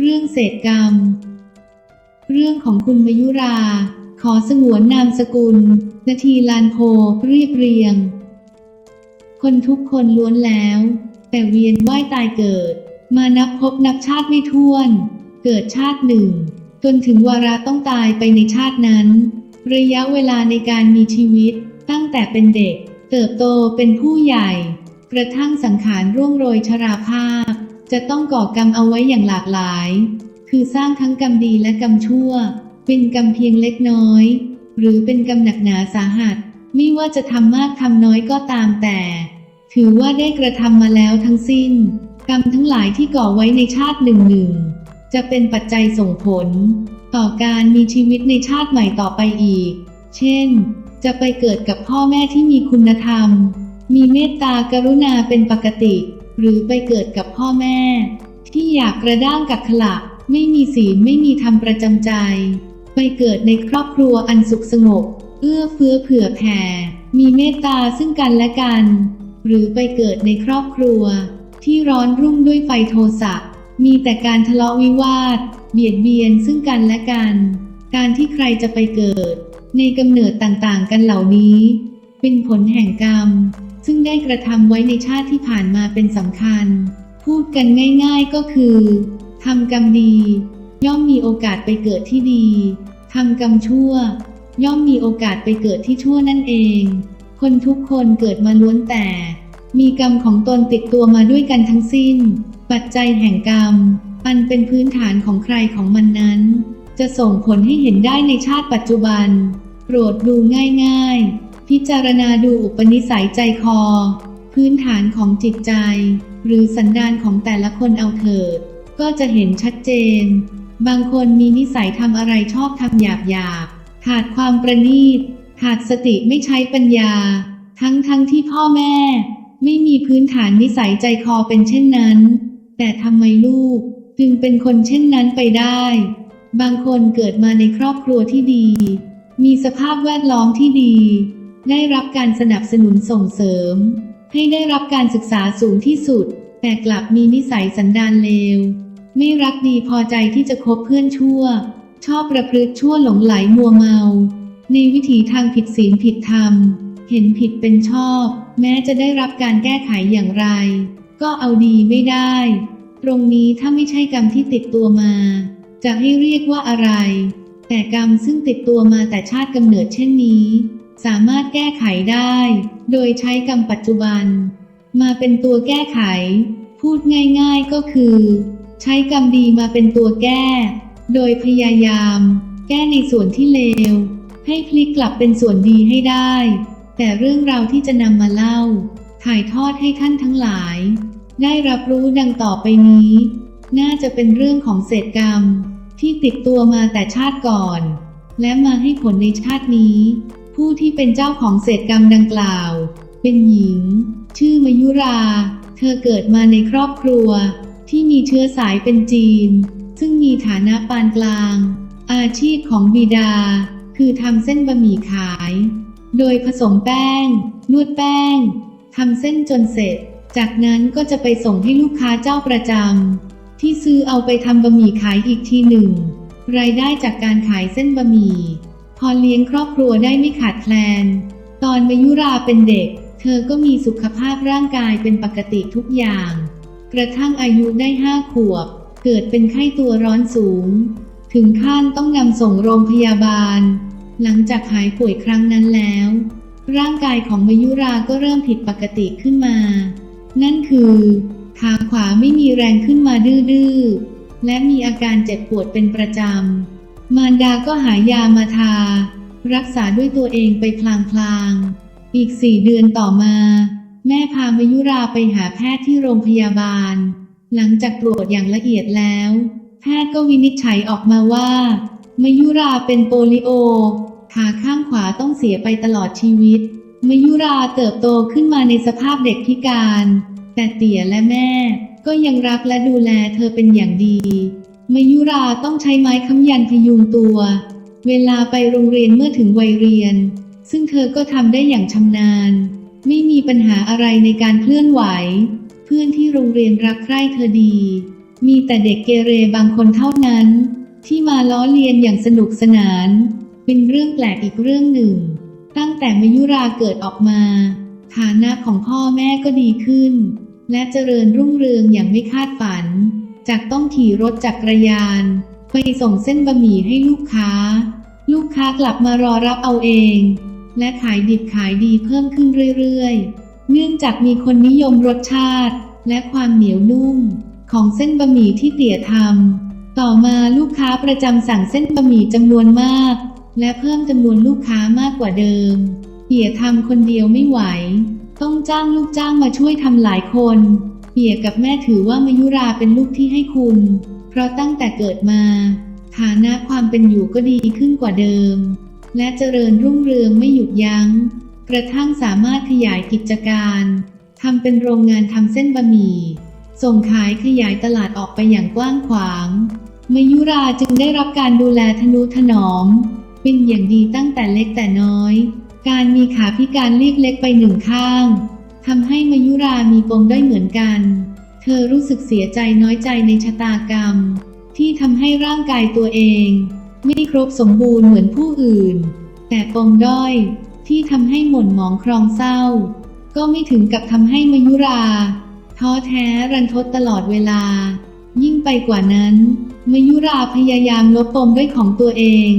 เรื่องเศษกรรม เรื่องของคุณมยุรา ขอสงวนนามสกุล นาทีลานโพเรียบเรียง คนทุกคนล้วนแล้ว แต่เวียนว่ายตายเกิด มานับพบนับชาติไม่ท้วน เกิดชาติหนึ่ง จนถึงวาระต้องตายไปในชาตินั้น ระยะเวลาในการมีชีวิต ตั้งแต่เป็นเด็ก เติบโตเป็นผู้ใหญ่ กระทั่งสังขารร่วงโรยชราภาพ จะต้องก่อกรรมเอาไว้อย่างหลากหลาย คือสร้างทั้งกรรมดีและกรรมชั่ว เป็นกรรมเพียงเล็กน้อย หรือเป็นกรรมหนักหนาสาหัส ไม่ว่าจะทำมากทำน้อยก็ตามแต่ ถือว่าได้กระทำมาแล้วทั้งสิ้น กรรมทั้งหลายที่ก่อไว้ในชาติหนึ่งหนึ่งจะเป็นปัจจัยส่งผล ต่อการมีชีวิตในชาติใหม่ต่อไปอีก เช่น จะไปเกิดกับพ่อแม่ที่มีคุณธรรม มีเมตตากรุณาเป็นปกติ หรือไปเกิดกับพ่อแม่ ที่อยากกระด้างกักขละไม่มีศีลไม่มีธรรมประจำใจ ไปเกิดในครอบครัวอันสุขสงบ เอื้อเฟื้อเผื่อแผ่ มีเมตตาซึ่งกันและกัน หรือไปเกิดในครอบครัว ที่ร้อนรุ่มด้วยไฟโทสะมีแต่การทะเลาะวิวาท เบียดเบียนซึ่งกันและกัน การที่ใครจะไปเกิด ในกำเนิดต่างๆ กันเหล่านี้ เป็นผลแห่งกรรม ซึ่งได้กระทำไว้ในชาติที่ผ่านมาเป็นสำคัญ พูดกันง่าย ๆก็คือทำกรรมดี ย่อมมีโอกาสไปเกิดที่ดีทำกรรมชั่ว ย่อมมีโอกาสไปเกิดที่ชั่วนั่นเอง คนทุกคนเกิดมาล้วนแต่ มีกรรมของตนติดตัวมาด้วยกันทั้งสิ้น ปัจจัยแห่งกรรมอันเป็นพื้นฐานของใครของมันนั้น จะส่งผลให้เห็นได้ในชาติปัจจุบัน โปรดดูง่ายๆ พิจารณาดูอุปนิสัยใจคอ พื้นฐานของจิตใจ หรือสันดานของแต่ละคนเอาเถิด ก็จะเห็นชัดเจน บางคนมีนิสัยทำอะไรชอบทำหยาบหยาบขาดความประณีต ขาดสติไม่ใช้ปัญญา ทั้งทั้งที่พ่อแม่ ไม่มีพื้นฐานนิสัยใจคอเป็นเช่นนั้น แต่ทำไมลูก จึงเป็นคนเช่นนั้นไปได้ บางคนเกิดมาในครอบครัวที่ดี มีสภาพแวดล้อมที่ดี ได้รับการสนับสนุนส่งเสริม ให้ได้รับการศึกษาสูงที่สุด แต่กลับมีนิสัยสันดานเลว ไม่รักดีพอใจที่จะคบเพื่อนชั่ว ชอบประพฤติชั่วหลงไหลมัวเมา ในวิถีทางผิดศีลผิดธรรม เห็นผิดเป็นชอบ แม้จะได้รับการแก้ไขอย่างไร ก็เอาดีไม่ได้ ตรงนี้ถ้าไม่ใช่กรรมที่ติดตัวมา จะให้เรียกว่าอะไร แต่กรรมซึ่งติดตัวมาแต่ชาติกำเนิดเช่นนี้ สามารถแก้ไขได้ โดยใช้กรรมปัจจุบัน มาเป็นตัวแก้ไข พูดง่ายๆก็คือ ใช้กรรมดีมาเป็นตัวแก้ โดยพยายาม แก้ในส่วนที่เลว ให้พลิกกลับเป็นส่วนดีให้ได้ แต่เรื่องราวที่จะนำมาเล่า ถ่ายทอดให้ท่านทั้งหลาย ได้รับรู้ดังต่อไปนี้ น่าจะเป็นเรื่องของเศษกรรม ที่ติดตัวมาแต่ชาติก่อน และมาให้ผลในชาตินี้ ผู้ที่เป็นเจ้าของเศษกรรมดังกล่าว เป็นหญิง ชื่อมยุรา เธอเกิดมาในครอบครัว ที่มีเชื้อสายเป็นจีน ซึ่งมีฐานะปานกลาง อาชีพของบิดา คือทำเส้นบะหมี่ขาย โดยผสมแป้ง นวดแป้งทำเส้นจนเสร็จ จากนั้นก็จะไปส่งให้ลูกค้าเจ้าประจำที่ซื้อเอาไปทำบะหมี่ขายอีกทีหนึ่ง รายได้จากการขายเส้นบะหมี่ พอเลี้ยงครอบครัวได้ไม่ขาดแคลน ตอนมายุราเป็นเด็ก เธอก็มีสุขภาพร่างกายเป็นปกติทุกอย่าง กระทั่งอายุได้ห้าขวบ เกิดเป็นไข้ตัวร้อนสูง ถึงขั้นต้องนำส่งโรงพยาบาล หลังจากหายป่วยครั้งนั้นแล้ว ร่างกายของมายุราก็เริ่มผิดปกติขึ้นมา นั่นคือขาขวาไม่มีแรงขึ้นมาดื้อๆและมีอาการเจ็บปวดเป็นประจำ มารดาก็หายามาทา รักษาด้วยตัวเองไปพลางๆ อีกสี่เดือนต่อมา แม่พามายุราไปหาแพทย์ที่โรงพยาบาล หลังจากตรวจอย่างละเอียดแล้ว แพทย์ก็วินิจฉัยออกมาว่ามายุราเป็นโปลิโอ ขาข้างขวาต้องเสียไปตลอดชีวิตมายุราเติบโตขึ้นมาในสภาพเด็กพิการ แต่เตี่ยและแม่ก็ยังรักและดูแลเธอเป็นอย่างดี มายุราต้องใช้ไม้ค้ำยันพยุงตัว เวลาไปโรงเรียนเมื่อถึงวัยเรียน ซึ่งเธอก็ทำได้อย่างชำนาญ ไม่มีปัญหาอะไรในการเคลื่อนไหว เพื่อนที่โรงเรียนรักใคร่เธอดี มีแต่เด็กเกเรบางคนเท่านั้น ที่มาล้อเลียนอย่างสนุกสนาน เป็นเรื่องแปลกอีกเรื่องหนึ่ง ตั้งแต่มายุราเกิดออกมาฐานะของพ่อแม่ก็ดีขึ้น และเจริญรุ่งเรืองอย่างไม่คาดฝัน จากต้องขี่รถจักรยาน ไปส่งเส้นบะหมี่ให้ลูกค้า ลูกค้ากลับมารอรับเอาเอง และขายดิบขายดีเพิ่มขึ้นเรื่อยๆ เนื่องจากมีคนนิยมรสชาติ และความเหนียวนุ่ม ของเส้นบะหมี่ที่เตี่ยทำต่อมาลูกค้าประจำสั่งเส้นบะหมี่จำนวนมาก และเพิ่มจำนวนลูกค้ามากกว่าเดิมเตี่ยทำคนเดียวไม่ไหว ต้องจ้างลูกจ้างมาช่วยทำหลายคน เปียกับแม่ถือว่ามายุราเป็นลูกที่ให้คุณ เพราะตั้งแต่เกิดมาฐานะความเป็นอยู่ก็ดีขึ้นกว่าเดิม และเจริญรุ่งเรืองไม่หยุดยัง้ง กระทั่งสามารถขยายกิจการทำเป็นโรงงานทำเส้นบะหมี่ ส่งขายขยายตลาดออกไปอย่างกว้างขวางมายุราจึงได้รับการดูแลทนุถนอม เป็นอย่างดีตั้งแต่เล็กแต่น้อย การมีขาพิการเรียกเล็กไปหนึ่งข้าง ทำให้มายุรามีปมได้เหมือนกัน เธอรู้สึกเสียใจน้อยใจในชะตากรรม ที่ทำให้ร่างกายตัวเอง ไม่ครบสมบูรณ์เหมือนผู้อื่น แต่ปมด้อยที่ทำให้หม่นหมองครองเศร้า ก็ไม่ถึงกับทำให้มายุรา ท้อแท้รันทดตลอดเวลา ยิ่งไปกว่านั้น มายุราพยายามลดปมด้อยของตัวเอง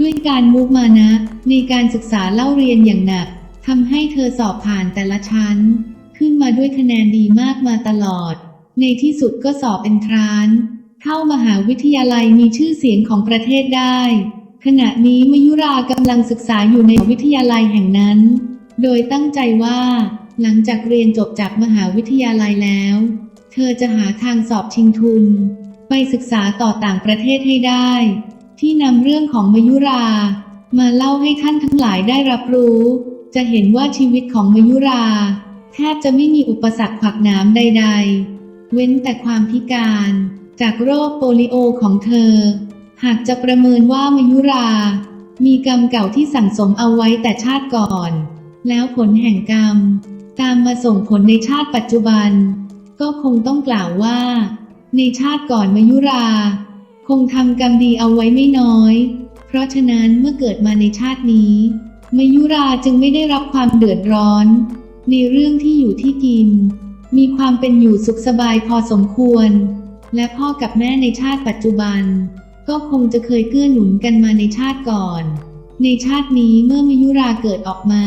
ด้วยการมุกมานะ ในการศึกษาเล่าเรียนอย่างหนัก ทำให้เธอสอบผ่านแต่ละชั้น ขึ้นมาด้วยคะแนนดีมากมาตลอด ในที่สุดก็สอบเอนทรานซ์เข้ามหาวิทยาลัยมีชื่อเสียงของประเทศได้ ขณะนี้มยุรากำลังศึกษาอยู่ในวิทยาลัยแห่งนั้น โดยตั้งใจว่า หลังจากเรียนจบจากมหาวิทยาลัยแล้ว เธอจะหาทางสอบชิงทุน ไปศึกษาต่อต่างประเทศให้ได้ ที่นำเรื่องของมยุรา มาเล่าให้ท่านทั้งหลายได้รับรู้ จะเห็นว่าชีวิตของมยุรา แทบจะไม่มีอุปสรรคขวากหน้ำใด ๆ เว้นแต่ความพิการ จากโรคโปลิโอของเธอ หากจะประเมินว่ามยุรา มีกรรมเก่าที่สั่งสมเอาไว้แต่ชาติก่อน แล้วผลแห่งกรรม ตามมาส่งผลในชาติปัจจุบัน ก็คงต้องกล่าวว่า ในชาติก่อนมยุรา คงทำกรรมดีเอาไว้ไม่น้อย เพราะฉะนั้นเมื่อเกิดมาในชาตินี้ มยุราจึงไม่ได้รับความเดือดร้อน ในเรื่องที่อยู่ที่กิน มีความเป็นอยู่สุขสบายพอสมควร และพ่อกับแม่ในชาติปัจจุบัน ก็คงจะเคยเกื้อหนุนกันมาในชาติก่อน ในชาตินี้เมื่อมยุราเกิดออกมา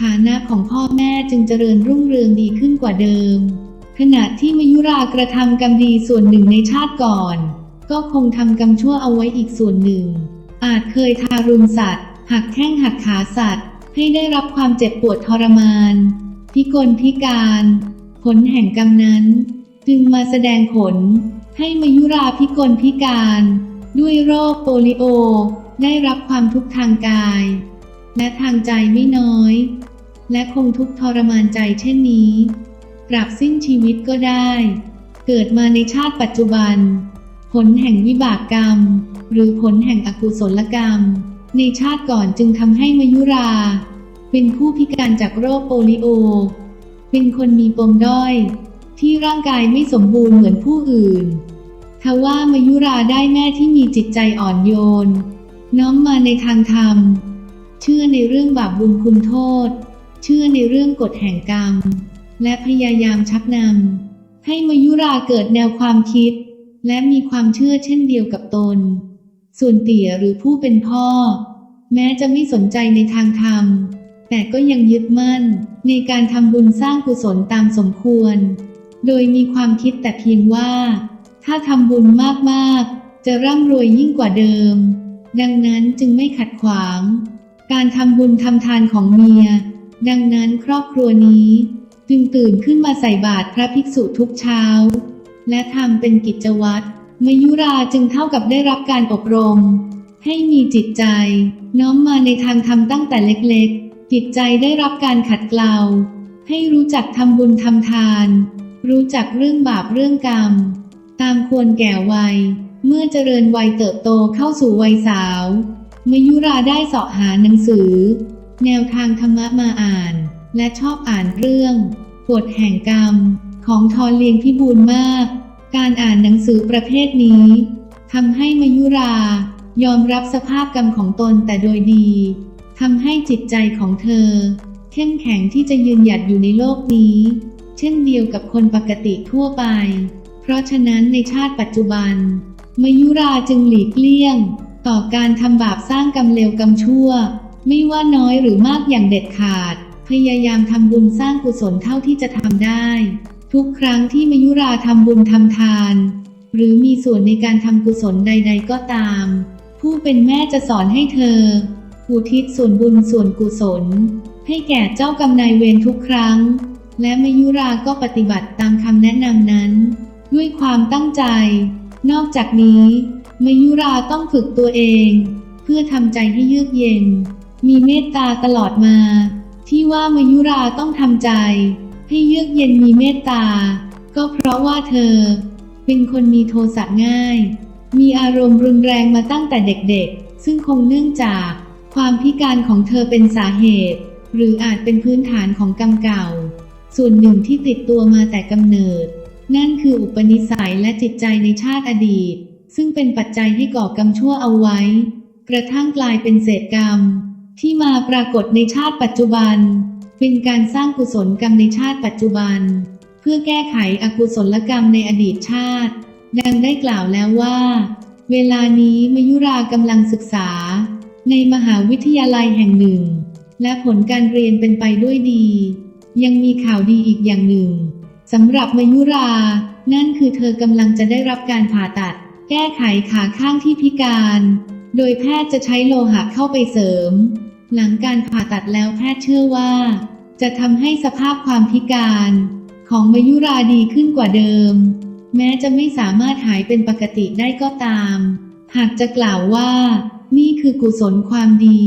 ฐานะของพ่อแม่จึงเจริญรุ่งเรืองดีขึ้นกว่าเดิม ขณะที่มยุรากระทำกรรมดีส่วนหนึ่งในชาติก่อน ก็คงทำกรรมชั่วเอาไว้อีกส่วนหนึ่ง อาจเคยทารุณสัตว์ หักแข้งหักขาสัตว์ ให้ได้รับความเจ็บปวดทรมาน พิกลพิการ ผลแห่งกรรมนั้น จึงมาแสดงผล ให้มายุราพิกลพิการ ด้วยโรคโปลิโอ ได้รับความทุกข์ทางกาย และทางใจไม่น้อย และคงทุกข์ทรมานใจเช่นนี้ปรับสิ้นชีวิตก็ได้ เกิดมาในชาติปัจจุบัน ผลแห่งวิบากกรรม หรือผลแห่งอกุศลกรรม ในชาติก่อนจึงทำให้มายุรา เป็นผู้พิการจากโรคโปลิโอ เป็นคนมีปมด้อย ที่ร่างกายไม่สมบูรณ์เหมือนผู้อื่น ทว่ามายุราได้แม่ที่มีจิตใจอ่อนโยน น้อมมาในทางธรรม เชื่อในเรื่องบาปบุญคุณโทษ เชื่อในเรื่องกฎแห่งกรรม และพยายามชักนำให้มายุราเกิดแนวความคิด และมีความเชื่อเช่นเดียวกับตน ส่วนเตี่ยหรือผู้เป็นพ่อ แม้จะไม่สนใจในทางธรรม แต่ก็ยังยึดมั่น ในการทำบุญสร้างกุศลตามสมควร โดยมีความคิดแต่เพียงว่า ถ้าทำบุญมากๆ จะร่ำรวยยิ่งกว่าเดิม ดังนั้นจึงไม่ขัดขวาง การทำบุญทำทานของเมีย ดังนั้นครอบครัวนี้ จึงตื่นขึ้นมาใส่บาตรพระภิกษุทุกเช้า และทำเป็นกิจวัตร มยุราจึงเท่ากับได้รับการอบรม ให้มีจิตใจ น้อมมาในทางธรรมตั้งแต่เล็กๆ จิตใจได้รับการขัดเกลา ให้รู้จักทำบุญทำทาน รู้จักเรื่องบาปเรื่องกรรม ตามควรแก่วัย เมื่อเจริญวัยเติบโตเข้าสู่วัยสาว มยุราได้เสาะหาหนังสือ แนวทางธรรมะมาอ่าน และชอบอ่านเรื่องกฎแห่งกรรม ของทอเลียงพิบูลมาก การอ่านหนังสือประเภทนี้ทำให้มายุรายอมรับสภาพกรรมของตนแต่โดยดีทำให้จิตใจของเธอ เข้มแข็งที่จะยืนหยัดอยู่ในโลกนี้ เช่นเดียวกับคนปกติทั่วไป เพราะฉะนั้นในชาติปัจจุบันมายุราจึงหลีกเลี่ยง ต่อการทำบาปสร้างกรรมเลวกรรมชั่ว ไม่ว่าน้อยหรือมากอย่างเด็ดขาด พยายามทำบุญสร้างกุศลเท่าที่จะทำได้ ทุกครั้งที่มายุราทำบุญทำทาน หรือมีส่วนในการทำกุศลใด ๆ ก็ตาม ผู้เป็นแม่จะสอนให้เธอ อุทิศส่วนบุญส่วนกุศล ให้แก่เจ้ากรรมนายเวรทุกครั้ง และมายุราก็ปฏิบัติตามคำแนะนำนั้น ด้วยความตั้งใจ นอกจากนี้มายุราต้องฝึกตัวเอง เพื่อทำใจให้เยือกเย็น มีเมตตาตลอดมา ที่ว่ามายุราต้องทำใจ ให้เยือกเย็นมีเมตตา ก็เพราะว่าเธอ เป็นคนมีโทสะง่าย มีอารมณ์รุนแรงมาตั้งแต่เด็กๆ ซึ่งคงเนื่องจาก ความพิการของเธอเป็นสาเหตุ หรืออาจเป็นพื้นฐานของกรรมเก่า ส่วนหนึ่งที่ติดตัวมาแต่กำเนิด นั่นคืออุปนิสัยและจิตใจในชาติอดีต ซึ่งเป็นปัจจัยให้ก่อกรรมชั่วเอาไว้ กระทั่งกลายเป็นเศษกรรม ที่มาปรากฏในชาติปัจจุบัน เป็นการสร้างกุศลกรรมในชาติปัจจุบัน เพื่อแก้ไขอกุศลกรรมในอดีตชาติ ดังได้กล่าวแล้วว่า เวลานี้มยุรากำลังศึกษา ในมหาวิทยาลัยแห่งหนึ่ง และผลการเรียนเป็นไปด้วยดี ยังมีข่าวดีอีกอย่างหนึ่งสำหรับมายุรา นั่นคือเธอกำลังจะได้รับการผ่าตัด แก้ไขขาข้างที่พิการ โดยแพทย์จะใช้โลหะเข้าไปเสริม หลังการผ่าตัดแล้วแพทย์เชื่อว่า จะทำให้สภาพความพิการของมายุราดีขึ้นกว่าเดิม แม้จะไม่สามารถหายเป็นปกติได้ก็ตาม หากจะกล่าวว่า นี่คือกุศลความดี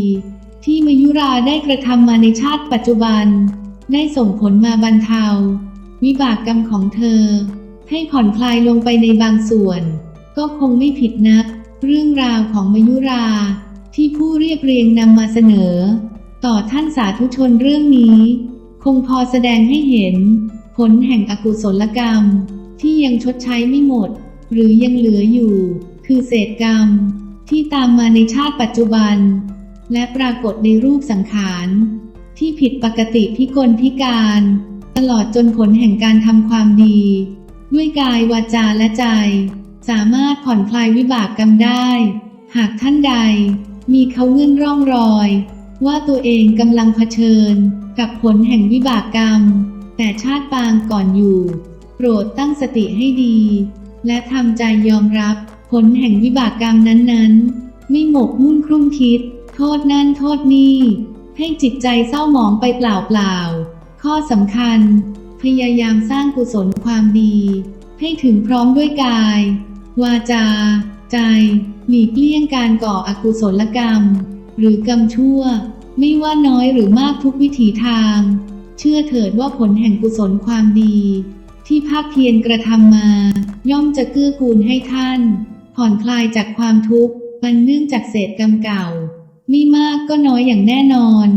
ที่มายุราได้กระทำมาในชาติปัจจุบัน ได้ส่งผลมาบรรเทา วิบากกรรมของเธอ ให้ผ่อนคลายลงไปในบางส่วน ก็คงไม่ผิดนัก เรื่องราวของมายุรา ที่ผู้เรียบเรียงนำมาเสนอ ต่อท่านสาธุชนเรื่องนี้ คงพอแสดงให้เห็น ผลแห่งอกุศลกรรม ที่ยังชดใช้ไม่หมด หรือยังเหลืออยู่ คือเศษกรรม ที่ตามมาในชาติปัจจุบัน และปรากฏในรูปสังขาร ที่ผิดปกติพิกลพิการ ตลอดจนผลแห่งการทำความดี ด้วยกายวาจาและใจ สามารถผ่อนคลายวิบากกรรมได้ หากท่านใด มีเขาเงื่อนร่องรอย ว่าตัวเองกำลังเผชิญ กับผลแห่งวิบากกรรม แต่ชาติปางก่อนอยู่ โปรดตั้งสติให้ดี และทำใจยอมรับ ผลแห่งวิบากกรรมนั้นๆ ไม่หมกมุ่นครุ่นคิด โทษนั่นโทษนี่ ให้จิตใจเศร้าหมองไปเปล่าๆ ข้อสำคัญ พยายามสร้างกุศลความดี ให้ถึงพร้อมด้วยกาย วาจา ใจ หลีกเลี่ยงการก่ออกุศลกรรม หรือกรรมชั่ว ไม่ว่าน้อยหรือมากทุกวิถีทาง เชื่อเถิดว่าผลแห่งกุศลความดี ที่ภาคเพียรกระทำมา ย่อมจะเกื้อกูลให้ท่าน ผ่อนคลายจากความทุกข์มันเนื่องจากเศษกรรมเก่า ไม่มากก็น้อยอย่างแน่นอน